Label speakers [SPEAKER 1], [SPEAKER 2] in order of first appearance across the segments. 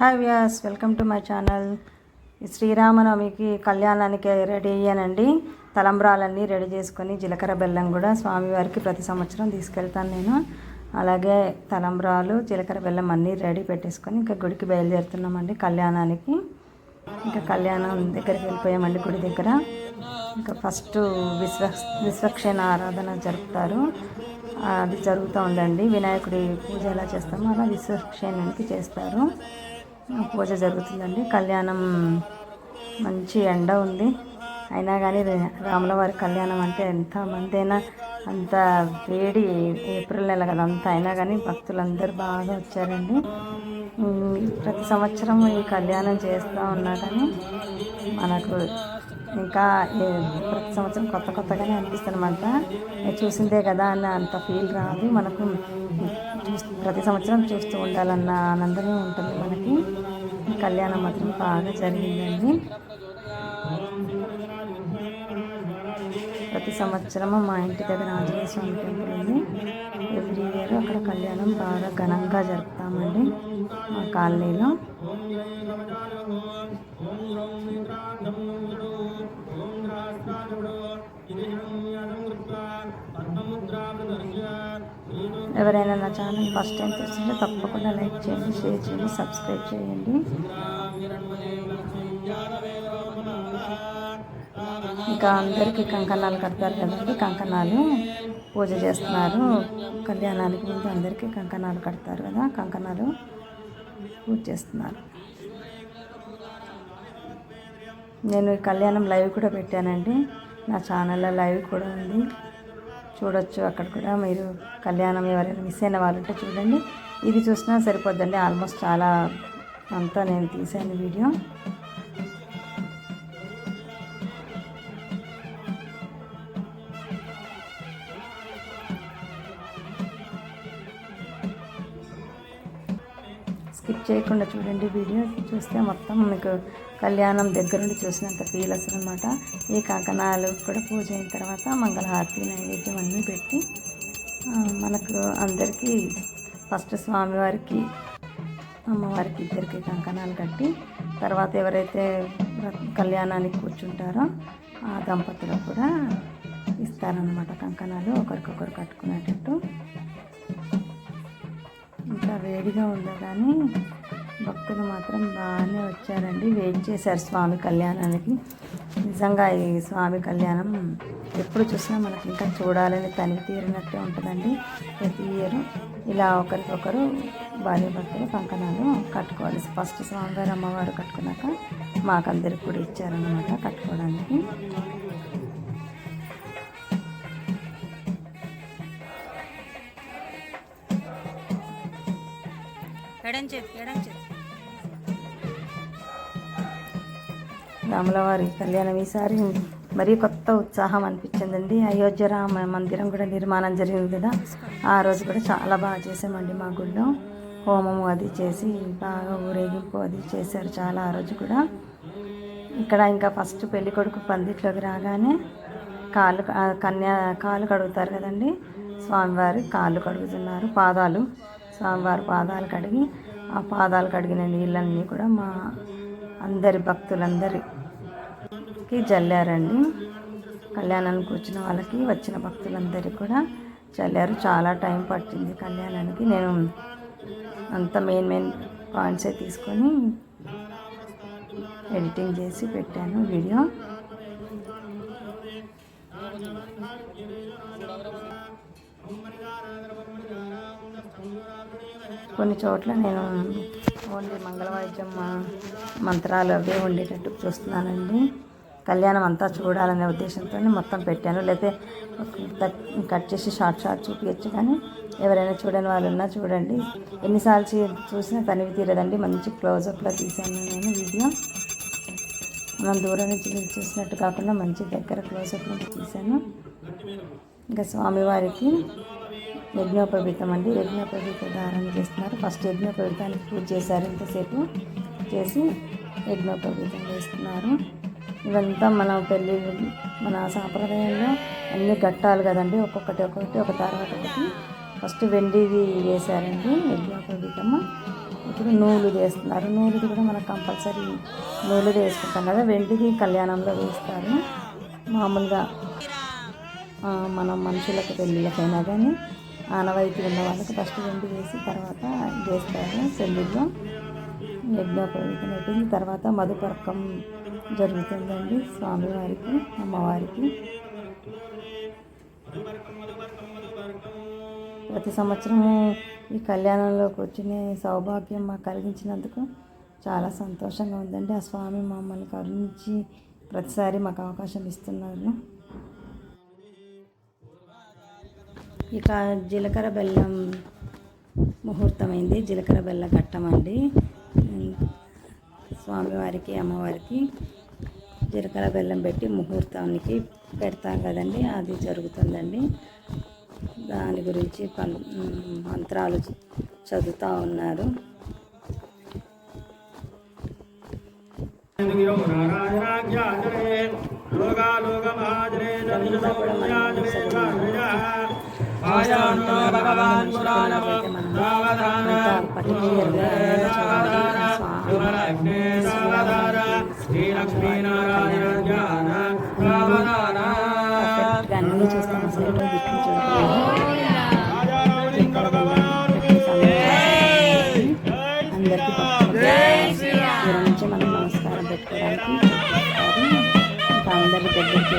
[SPEAKER 1] Hi Vyas welcome to my channel ఈ శ్రీరామనవమికి కళ్యాణానికి రెడీ అయ్యానండి. తలంబ్రాలన్నీ రెడీ చేసుకొని జీలకర్ర బెల్లం కూడా స్వామివారికి ప్రతి సంవత్సరం తీసుకెళ్తాను నేను. అలాగే తలంబ్రాలు జీలకర్ర బెల్లం అన్నీ రెడీ పెట్టేసుకొని ఇంకా గుడికి బయలుదేరుతున్నామండి కళ్యాణానికి. ఇంకా కళ్యాణం దగ్గరికి వెళ్ళిపోయామండి గుడి దగ్గర. ఇంకా ఫస్ట్ విశ్వ విశ్వక్షేణ ఆరాధన జరుపుతారు. అది జరుగుతూ ఉందండి. వినాయకుడి పూజ ఎలా చేస్తామో అలా విశ్వక్షేణానికి చేస్తారు. పూజ జరుగుతుందండి. కళ్యాణం మంచి ఎండ ఉంది. అయినా కానీ రాముల వారి కళ్యాణం అంటే ఎంతమందైనా అయినా అంత వేడి ఏప్రిల్ నెల కదా అంత అయినా కానీ భక్తులందరూ బాగా వచ్చారండి. ప్రతి సంవత్సరం ఈ కళ్యాణం చేస్తూ ఉన్నా కానీ మనకు ఇంకా ప్రతి సంవత్సరం కొత్త కొత్తగానే అనిపిస్తుందన్నమాట. చూసిందే కదా అన్న అంత ఫీల్ రాదు. మనకు చూస్- ప్రతి సంవత్సరం చూస్తూ ఉండాలన్న ఆనందమే ఉంటుంది మనకి. కళ్యాణం మాత్రం బాగా జరిగిందండి. ప్రతి సంవత్సరము మా ఇంటి దగ్గర ఆంజనేయ స్వామి టెంపుల్ ఉంది. ఎవ్రీ ఇయర్ అక్కడ కళ్యాణం బాగా ఘనంగా జరుపుతామండి మా కాలనీలో. ఎవరైనా నా ఛానల్ ఫస్ట్ టైం చూస్తుంటే తప్పకుండా లైక్ చేయండి షేర్ చేయండి సబ్స్క్రైబ్ చేయండి. ఇంకా అందరికీ కంకణాలు కడతారు కదండి కంకణాలు పూజ చేస్తున్నారు. కళ్యాణానికి ముందు అందరికీ కంకణాలు కడతారు కదా కంకణాలు పూజ చేస్తున్నారు. నేను ఈ కళ్యాణం లైవ్ కూడా పెట్టానండి. నా ఛానల్లో లైవ్ కూడా ఉంది. చూడొచ్చు. అక్కడ కూడా మీరు కళ్యాణం ఎవరైనా మిస్ అయిన వాళ్ళు ఉంటే చూడండి. ఇది చూసినా సరిపోద్దండి. ఆల్మోస్ట్ చాలా అంతా నేను తీసాను వీడియో. స్కిప్ చేయకుండా చూడండి వీడియో. చూస్తే మొత్తం మీకు కళ్యాణం దగ్గరుండి చూసినంత ఫీల్ వస్తుంది అనమాట ఈ కంకణాలు కూడా పూజ అయిన తర్వాత మంగళహారతి నైవేద్యం అన్నీ పెట్టి మనకు అందరికీ ఫస్ట్ స్వామివారికి అమ్మవారికి ఇద్దరికి కంకణాలు కట్టి తర్వాత ఎవరైతే కళ్యాణానికి కూర్చుంటారో ఆ దంపతులు కూడా ఇస్తారనమాట కంకణాలు. ఒకరికొకరు కట్టుకునేటట్టు. వేడిగా ఉందా కానీ భక్తులు మాత్రం బాగానే వచ్చారండి. వెయిట్ చేశారు స్వామి కళ్యాణానికి? నిజంగా ఈ స్వామి కళ్యాణం ఎప్పుడు చూసినా మనకి ఇంకా చూడాలని తనివి తీరినట్టే ఉంటుందండి. ప్రతి ఇయర్ ఇలా ఒకరికొకరు భార్య భక్తులు కంకణాలు కట్టుకోవాలి. ఫస్ట్ స్వామివారు అమ్మవారు కట్టుకున్నాక మాకందరికి కూడా ఇచ్చారనమాట కట్టుకోవడానికి.
[SPEAKER 2] ఎడం చేతి
[SPEAKER 1] రాములవారి కళ్యాణం ఈసారి మరీ కొత్త ఉత్సాహం అనిపించిందండి. అయోధ్య రామ మందిరం కూడా నిర్మాణం జరిగింది కదా. ఆ రోజు కూడా చాలా బాగా చేసామండి మా గుళ్ళో. హోమము అది చేసి బాగా ఊరేగింపు అది చేశారు చాలా ఆ రోజు కూడా. ఇక్కడ ఇంకా ఫస్ట్ పెళ్ళి కొడుకు పందిట్లోకి రాగానే కాళ్ళు కన్యా కాళ్ళు కడుగుతారు కదండి. స్వామివారి కాళ్ళు కడుగుతున్నారు పాదాలు. స్వామివారి పాదాలు కడిగి ఆ పాదాలు కడిగిన నీళ్ళన్నీ కూడా మా అందరి భక్తులందరికీ జల్లారండి. కళ్యాణానికి వచ్చిన వాళ్ళకి వచ్చిన భక్తులందరికీ కూడా చల్లారు చాలా టైం పట్టింది కళ్యాణానికి. నేను అంత మెయిన్ మెయిన్ పాయింట్సే తీసుకొని ఎడిటింగ్ చేసి పెట్టాను వీడియో. కొన్ని చోట్ల నేను ఓన్లీ మంగళవాద్యం మంత్రాలు అవే ఉండేటట్టు చూస్తున్నానండి. కళ్యాణం అంతా చూడాలనే ఉద్దేశంతో మొత్తం పెట్టాను. లేకపోతే కట్- కట్ చేసి షార్ట్ షార్ట్ చూపించచ్చు కానీ ఎవరైనా చూడని వాళ్ళు ఉన్నా చూడండి. ఎన్నిసార్లు చూసినా తనివి తీరదండి. మంచి క్లోజప్లో తీశాను నేను వీడియో. మనం దూరం నుంచి చూసినట్టు కాకుండా మంచి దగ్గర క్లోజప్ నుంచి తీశాను. ఇంకా స్వామివారికి యజ్ఞోపవీతం అండి. యజ్ఞోపవీత ధారణ చేస్తున్నారు. ఫస్ట్ యజ్ఞోపవీతానికి పూజ చేశారు ఇంతసేపు. చేసి యజ్ఞోపవీతం వేస్తున్నారు ఇవంతా మన పెళ్ళి మన సాంప్రదాయంలో అన్ని గట్టాలు కదండి. ఒక్కొక్కటి ఒక్కొక్కటి ఒక తర్వాత ఒకటి. ఫస్ట్ వెండిది వేశారండి యజ్ఞోపవీతము. ఇప్పుడు నూలు వేస్తున్నారు నూలుది కూడా మనకు కంపల్సరీ నూలు వేసుకుంటాం కదా. వెండిది కళ్యాణంలో వేస్తారు. మామూలుగా మనం మనుషులకు పెళ్ళిళ్ళకైనా కానీ ఆనవాయితీ ఉన్న వాళ్ళకి ఫస్ట్ వెండి వేసి తర్వాత చేస్తారు పెళ్ళిళ్ళు యజ్ఞోపవీతం అయిపోయింది. తర్వాత మధుపర్కం జరుగుతుందండి స్వామివారికి అమ్మవారికి. ప్రతి సంవత్సరము ఈ కళ్యాణంలో కూర్చునే సౌభాగ్యం మాకు కలిగించినందుకు చాలా సంతోషంగా ఉందండి. ఆ స్వామి మమ్మల్ని కరుణించి ప్రతిసారి మాకు అవకాశం ఇస్తున్నారు. ఇక జీలకర్ర బెల్లం ముహూర్తమైంది. జీలకర్ర బెల్ల ఘట్టం అండి స్వామివారికి అమ్మవారికి జీలకర్ర బెల్లం పెట్టి ముహూర్తానికి పెడతాం కదండి. అది జరుగుతుందండి. దాని గురించి మంత్రాలు చదువుతూ ఉన్నారు. మనం భగవాన్ అన్ని చూస్తాం అసలు అందరికీ మనం నమస్కారం పెట్టుకోవడానికి ఇంకా అందరి దగ్గరికి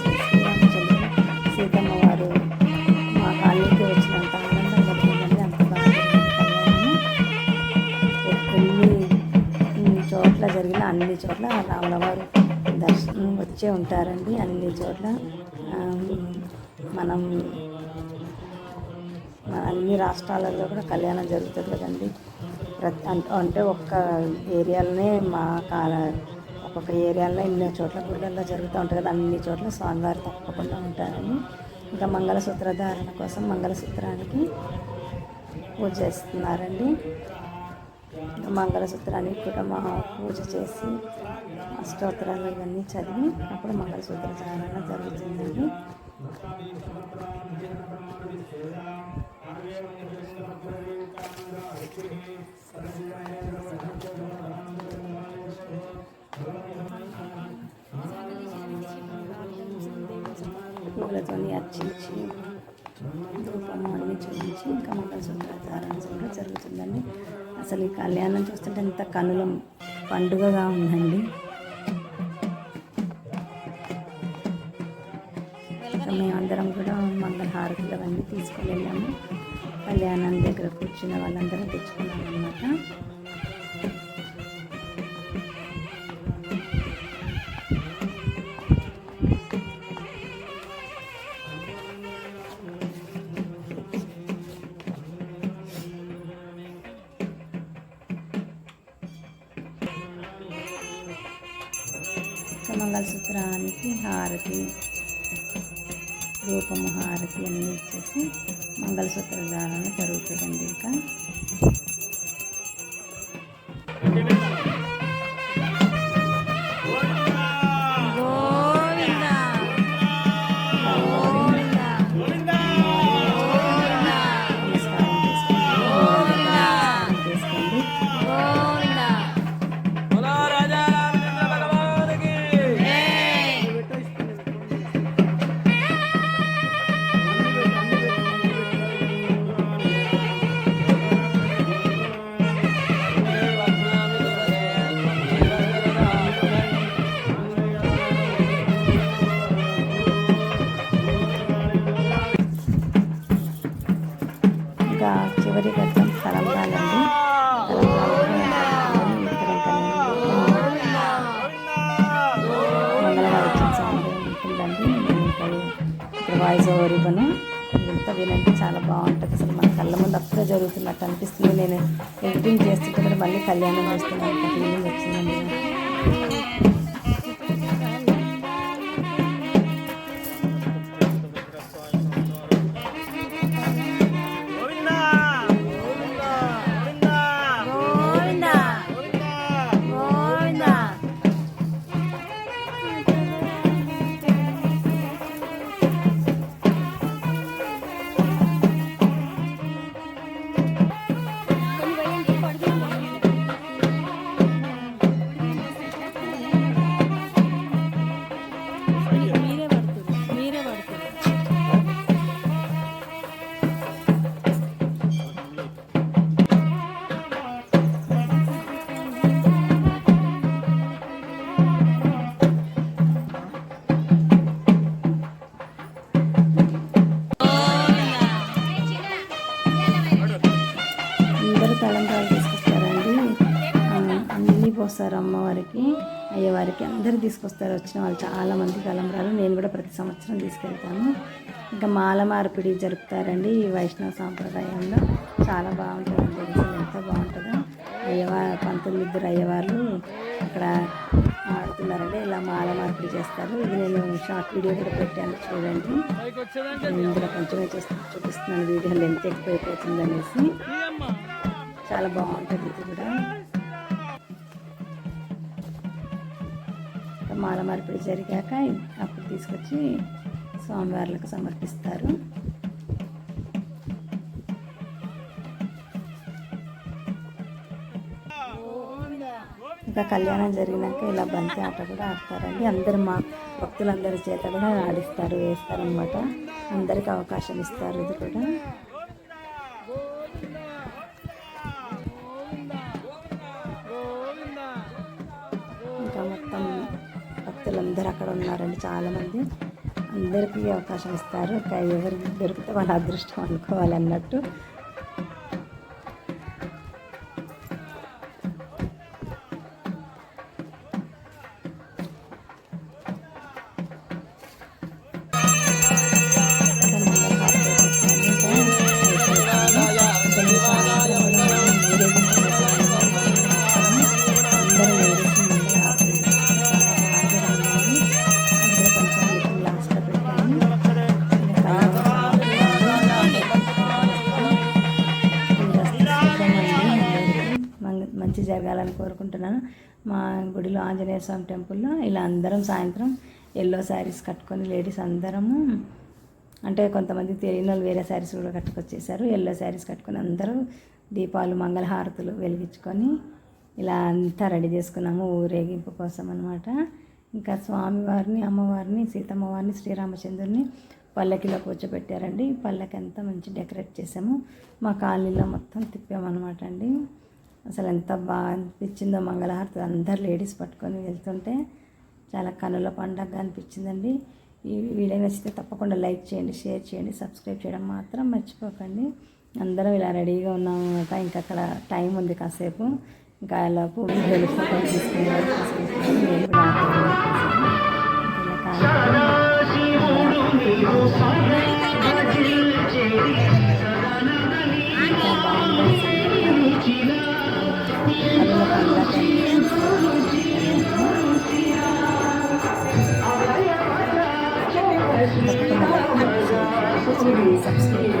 [SPEAKER 1] అన్ని చోట్ల రాములవారు దర్శనం వచ్చే ఉంటారండి అన్ని చోట్ల. మనం అన్ని రాష్ట్రాలలో కూడా కళ్యాణం జరుగుతుంది కదండి. ప్రతి అంటే ఒక్క ఏరియాలోనే మా కాల ఒక్కొక్క ఏరియాలో ఇన్ని చోట్ల గుళ్ళల్లో జరుగుతూ ఉంటుంది కదా అన్ని చోట్ల స్వామివారు తప్పకుండా ఉంటారని ఇంకా మంగళసూత్ర ధారణ కోసం మంగళసూత్రానికి పూజ చేస్తున్నారండి. మంగళసూత్రానికి కూడా మా పూజ చేసి అష్టోత్తరాలు ఇవన్నీ చదివి అప్పుడు మంగళసూత్ర చారణ జరుగుతుందండి. పూలతోని అర్చించి ధూపము అన్ని చూపించి ఇంకా మంగళసూత్ర ధారణ కూడా జరుగుతుందండి. అసలు ఈ కళ్యాణం చూస్తుంటే ఎంత కనుల పండుగగా ఉందండి. మేమందరం కూడా మంగళహారతులు అవన్నీ తీసుకుని వెళ్ళాము. కళ్యాణం దగ్గర కూర్చున్న వాళ్ళందరం తెచ్చుకున్నాం అనమాట హారతి రూపము హారతి అన్నీ ఇచ్చేసి మంగళసూత్ర ధారణ జరుగుతుందండి ఇంకా. ఇవ్వను ఇదంతా వినంటే చాలా బాగుంటుంది అసలు. మన కళ్ళ ముందు అప్పుడే జరుగుతున్నట్టు అనిపిస్తుంది. నేను ఎడిటింగ్ చేస్తుంటే మళ్ళీ కళ్యాణం చేస్తున్నాను ఫీలింగ్ వచ్చిందండి. తీసుకొస్తారు. వచ్చిన వాళ్ళు చాలా మంది తలంబ్రాలు. నేను కూడా ప్రతి సంవత్సరం తీసుకెళ్తాను. ఇంకా మాల మార్పిడి జరుపుతారండి ఈ వైష్ణవ సాంప్రదాయంలో. చాలా బాగుంటుందండి ఎంత బాగుంటుందో. అయ్యవారు పంతొమ్మిది ఇద్దరు అయ్యవారు అక్కడ ఆడుతున్నారండి. ఇలా మాల మార్పిడి చేస్తారు. ఇది నేను షార్ట్ వీడియో కూడా పెట్టాను చూడండి. నేను ఇందులో కొంచెమే చేస్తూ చూపిస్తున్నాను. వీడియో లెంత్ ఎక్కువైపోతుంది అనేసి చాలా బాగుంటుంది ఇది కూడా. మాల మార్పిడి జరిగాక అప్పుడు తీసుకొచ్చి స్వామివార్లకు సమర్పిస్తారు. ఇంకా కళ్యాణం జరిగినాక ఇలా బంతి ఆట కూడా ఆడతారండి. అందరు మా భక్తులందరి చేత కూడా ఆడిస్తారు వేస్తారు అనమాట అందరికి అవకాశం ఇస్తారు ఇది కూడా. అందరు అక్కడ ఉన్నారండి చాలామంది. అందరికీ అవకాశం ఇస్తారు. ఎవరికి దొరికితే వాళ్ళ అదృష్టం అనుకోవాలన్నట్టు. ఆంజనేయ స్వామి టెంపుల్లో ఇలా అందరం సాయంత్రం ఎల్లో శారీస్ కట్టుకొని లేడీస్ అందరము అంటే కొంతమంది తెలియని వాళ్ళు వేరే శారీస్ కూడా కట్టుకొచ్చేసారు. ఎల్లో శారీస్ కట్టుకొని అందరూ దీపాలు మంగళహారతులు వెలిగించుకొని ఇలా అంతా రెడీ చేసుకున్నాము ఊరేగింపు కోసం అనమాట ఇంకా స్వామివారిని అమ్మవారిని సీతమ్మవారిని శ్రీరామచంద్రుని పల్లకిలో కూర్చోబెట్టారండి పల్లకి అంతా మంచి డెకరేట్ చేసాము. మా కాలనీలో మొత్తం తిప్పామన్నమాట అండి. అసలు ఎంత బాగా అనిపించిందో మంగళహారతి అందరు లేడీస్ పట్టుకొని వెళ్తుంటే చాలా కనుల పండగగా అనిపించిందండి. ఈ వీడియో నచ్చితే తప్పకుండా లైక్ చేయండి షేర్ చేయండి సబ్స్క్రైబ్ చేయడం మాత్రం మర్చిపోకండి. అందరం ఇలా రెడీగా ఉన్నాం అనమాట ఇంకా అక్కడ టైం ఉంది కాసేపు. ఇంకా లోపు వీడియోలు తప్పకుండా లైక్ చేయండి. సబ్స్క్రైబ్